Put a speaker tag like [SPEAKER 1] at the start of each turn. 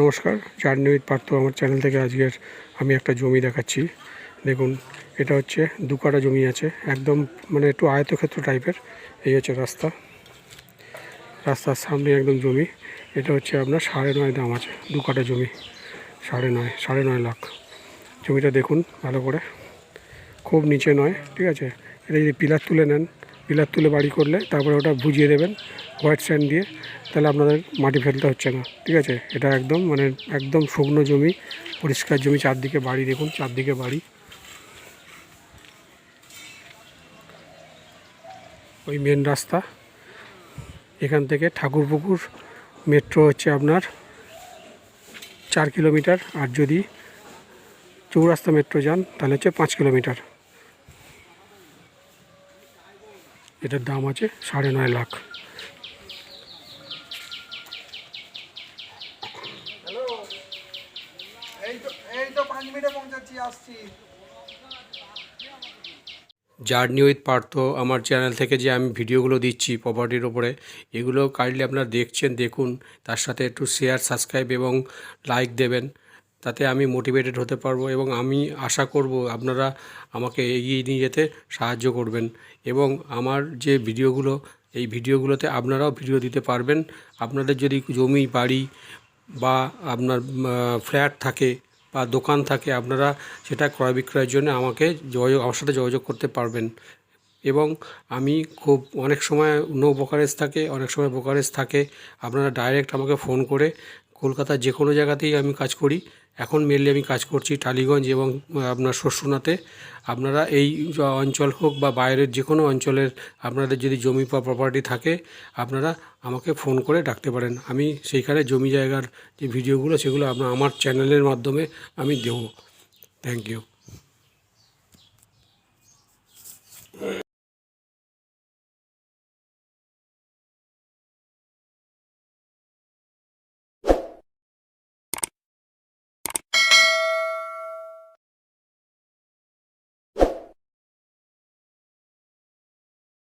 [SPEAKER 1] নমস্কার journey with Partha আমার channel থেকে আজকের আমি একটা জমি দেখাচ্ছি। দেখুন, এটা হচ্ছে দু কাটা জমি আছে, একদম মানে একটু আয়তক্ষেত্র টাইপের এই হচ্ছে রাস্তা। রাস্তার সামনে একদম জমি, এটা হচ্ছে আপনার সাড়ে নয় দাম আছে, দু কাটা জমি, সাড়ে নয় সাড়ে নয় লাখ। জমিটা দেখুন ভালো করে, খুব নিচে নয়, ঠিক আছে? এটা যদি পিলার তুলে নেন পিলার তুলে বাড়ি করলে তারপরে ওটা বুঝিয়ে দেবেন হোয়াইট স্যান্ড দিয়ে, তাহলে আপনাদের মাটি ফেলতে হচ্ছে না। ঠিক আছে? এটা একদম মানে একদম শুকনো জমি, পরিষ্কার জমি, চারদিকে বাড়ি দেখুন, চারদিকে বাড়ি। ওই মেন রাস্তা। এখান থেকে ঠাকুরপুকুর মেট্রো হচ্ছে আপনার চার কিলোমিটার আর যদি চৌরাস্তা মেট্রো যান, তাহলে হচ্ছে পাঁচ কিলোমিটার এটার দাম আছে সাড়ে নয় লাখ।
[SPEAKER 2] হ্যালো? এই তো এই তো পাঁচ মিনিটে পৌঁছাচ্ছি আসছি।
[SPEAKER 1] জার্নি উইথ পার্থ আমার চ্যানেল থেকে যে আমি ভিডিওগুলো দিচ্ছি প্রপার্টির ওপরে এগুলো কাইন্ডলি আপনারা দেখছেন দেখুন তার সাথে একটু শেয়ার সাবস্ক্রাইব এবং লাইক দেবেন। তাতে আমি মোটিভেটেড হতে পারব এবং আমি আশা করব আপনারা আমাকে এগিয়ে নিয়ে যেতে সাহায্য করবেন। এবং আমার যে ভিডিওগুলো, এই ভিডিওগুলোতে আপনারাও ভিডিও দিতে পারবেন। আপনাদের যদি জমি, বাড়ি বা আপনার ফ্ল্যাট থাকে বা দোকান থাকে, আপনারা সেটা ক্রয় বিক্রয়ের জন্য আমাকে যোগাযোগ, আমার সাথে যোগাযোগ করতে পারবেন। এবং আমি খুব, অনেক সময় নো ব্রোকারেজ থাকে, অনেক সময় ব্রোকারেজ থাকে। আপনারা ডাইরেক্ট আমাকে ফোন করে কলকাতার যে কোনো জায়গাতেই আমি কাজ করি। এখন মেনলি আমি কাজ করছি টালিগঞ্জ এবং আপনার শস্যনাথে আপনারা এই অঞ্চল হোক বা বাইরের যে কোনো অঞ্চলের আপনাদের যদি জমি বা প্রপার্টি থাকে, আপনারা আমাকে ফোন করে ডাকতে পারেন। আমি সেইখানে জমি জায়গার যে ভিডিওগুলো সেগুলো আমার চ্যানেলের মাধ্যমে আমি দেবো। Thank you